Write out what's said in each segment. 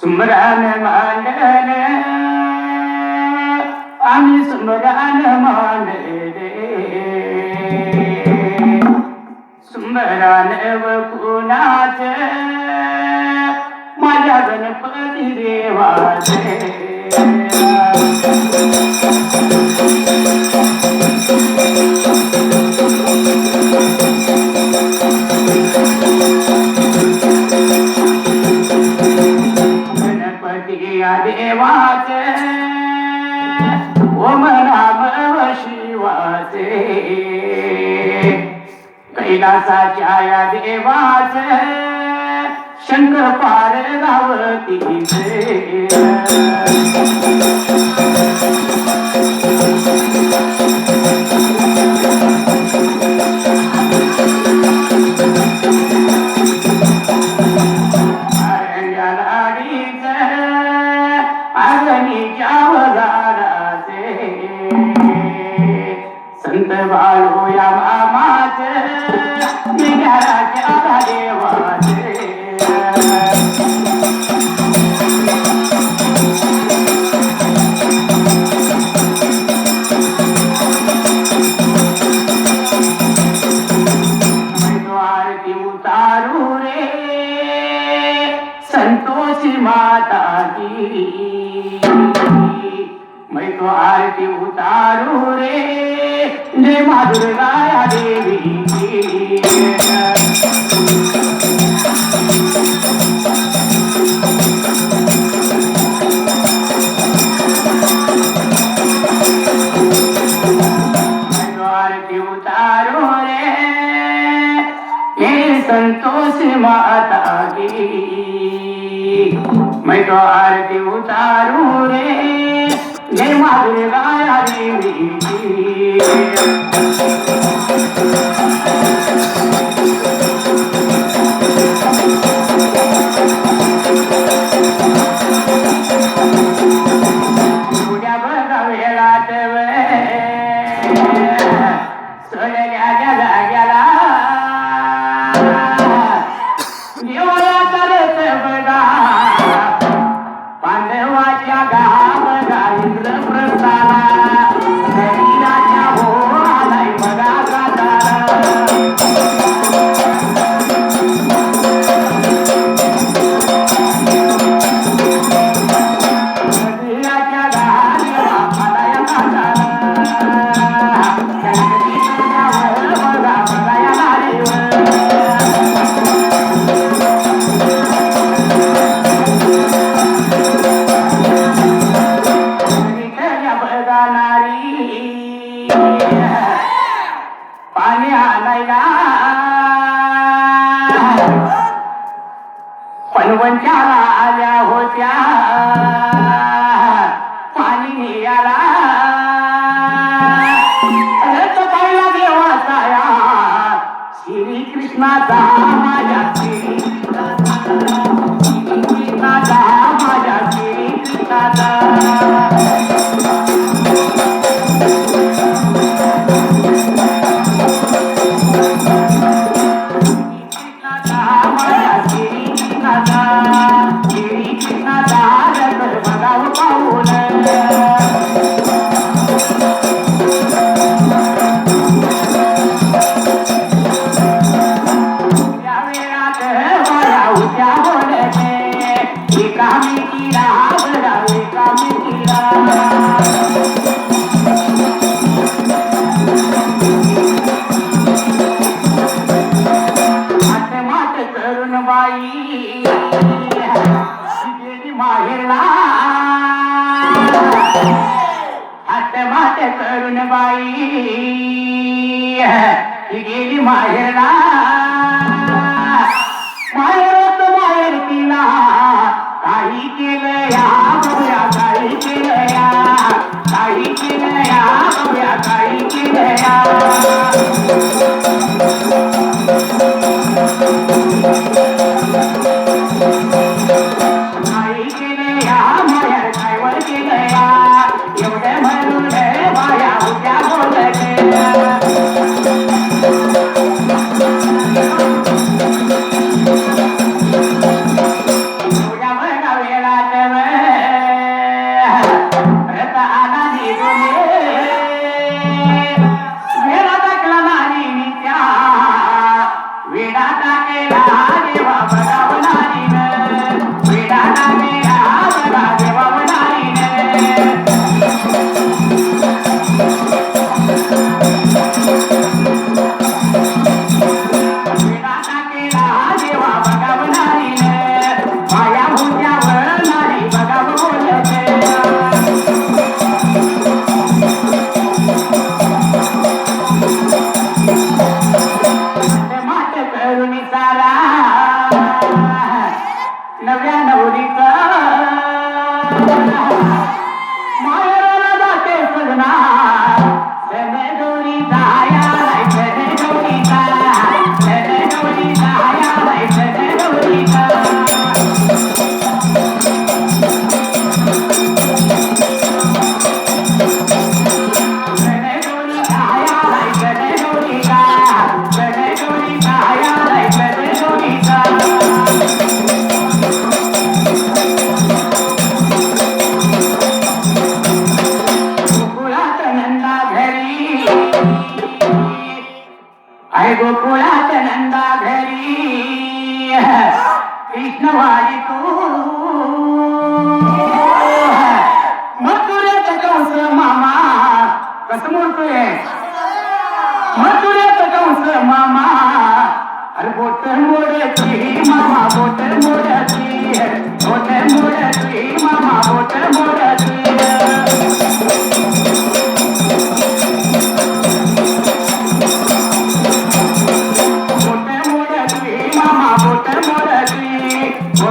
सुमरान मान आम्ही सुमरान मानले सुमरान व कुणाचे माझ्या गणपती देवाचे. विलासा छाया देवाचे शंकर पार गावती तो आरती उतारू रे। जय मा दुर्गा देवी तो माता की। मैं तो आरती उतारू रे। जेव्हा गुणगाया देवीची उद्या बघा वेळा पलवंच्याला आल्या होत्या.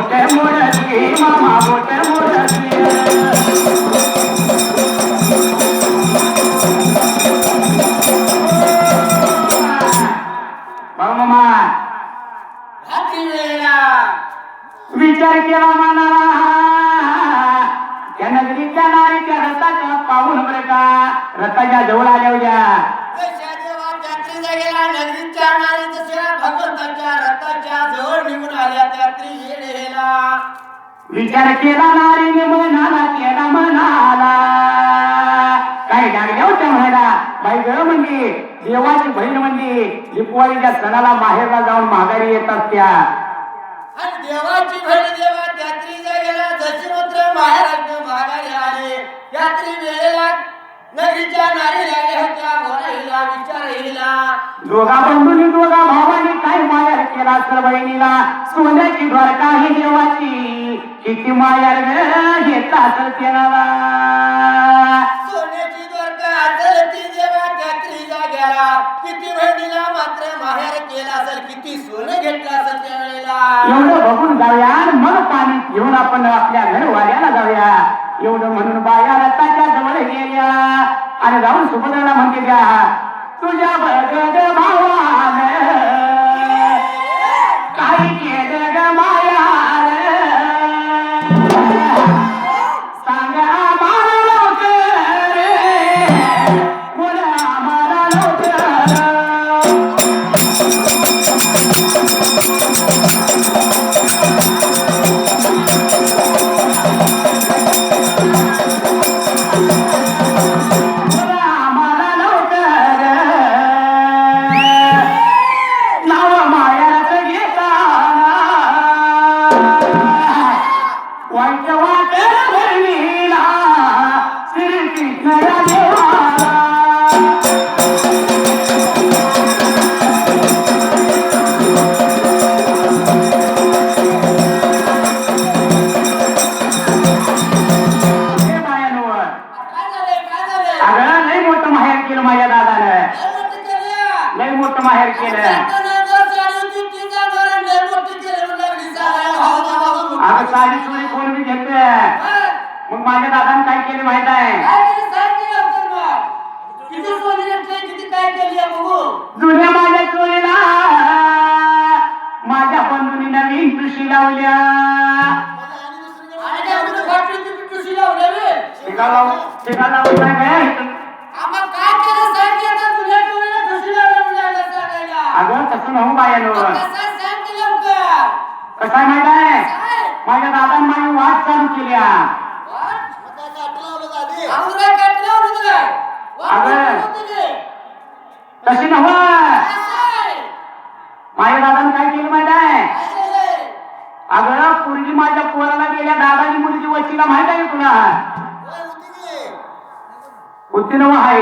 मोडती बोट मोडती मामा बोट त्यात्री वेळेला नगरीच्या नारी लागल्या होत्या दोघा बंधूंनी दोघा भावाने काय मायार केला सर बहिणीला? सोन्याची द्वारका ही देवाची किती मायार ग घेतला सोन्याची द्वारका देवा त्यात्रीला गेला किती बहिणीला मात्र माहेर केला असेल किती सोनं घेतलं असेल त्या वेळेला एवढं बघून जाऊया मग पाणी घेऊन आपण आपल्या घरवाल्याला जाऊया. एवढं म्हणून बाया रथाच्या जवळ गेल्या. आणि जाऊन सुभद्राला म्हणते त्या तुझ्या भगद भावानं काय केलं ग अगं साडी चोळी कोण बी घेत? मग माझ्या दादानं काय केले माहीत आहे. जुन्या माझ्या चोळीला माझ्या बंधूंनी नवीन कृषी लावल्या. टिका लावून तसं नव्ह बायानो मग कसं माहीत आहे? माझ्या दादानं माझी वाट चालू केल्या? तशी आहे? माझ्या दादानं काय केलं माहीत आहे? अगं पूर्वी माझ्या पोराला गेल्या दादाची मुलीची वस्तीला माहीत आहे तुला? होती नव आहे.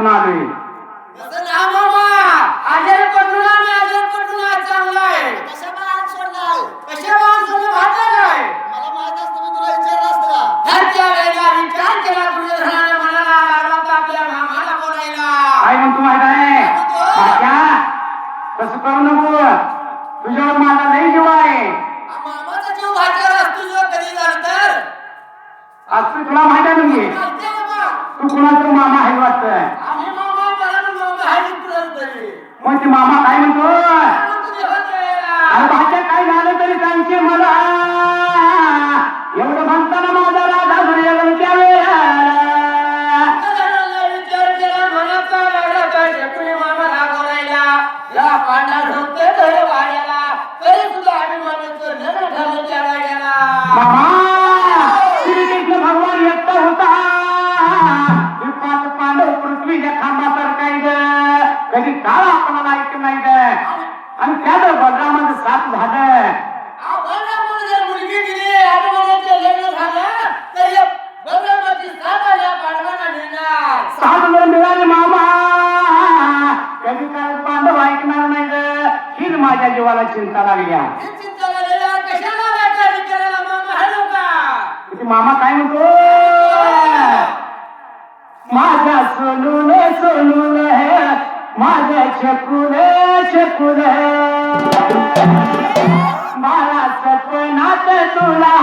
Nali. कोणते मामा काय म्हणतो अरे भाषा काय झालं तरी सांगशील मला? माझ्या जीवाला चिंता लागल्या. मामा काय म्हणतो? माझा सोनून सोनून हे माझा छकुल छकुल. मला सपनात तुला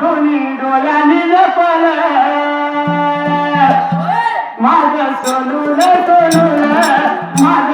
दोन्ही डोळ्यांनी लपल माझ सोनून सोनून माझ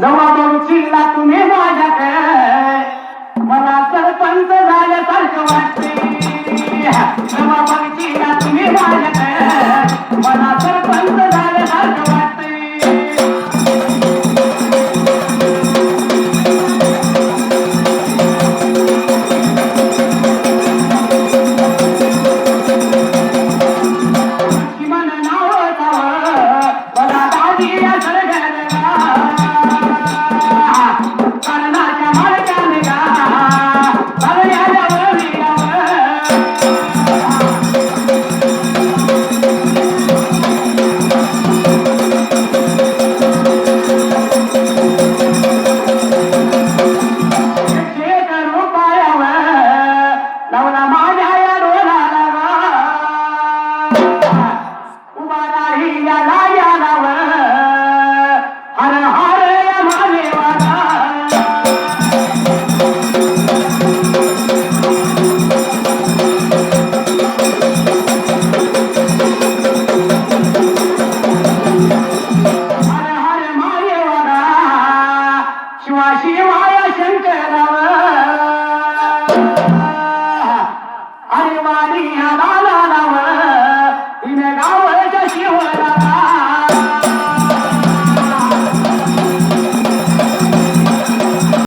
जवाबून चिल्ला तुम्ही माझ्याकडे. मला सरपंच झाल्यासारखं वाटते. जवाबून चिल्ला तुम्ही माझ्याकडे. मला सर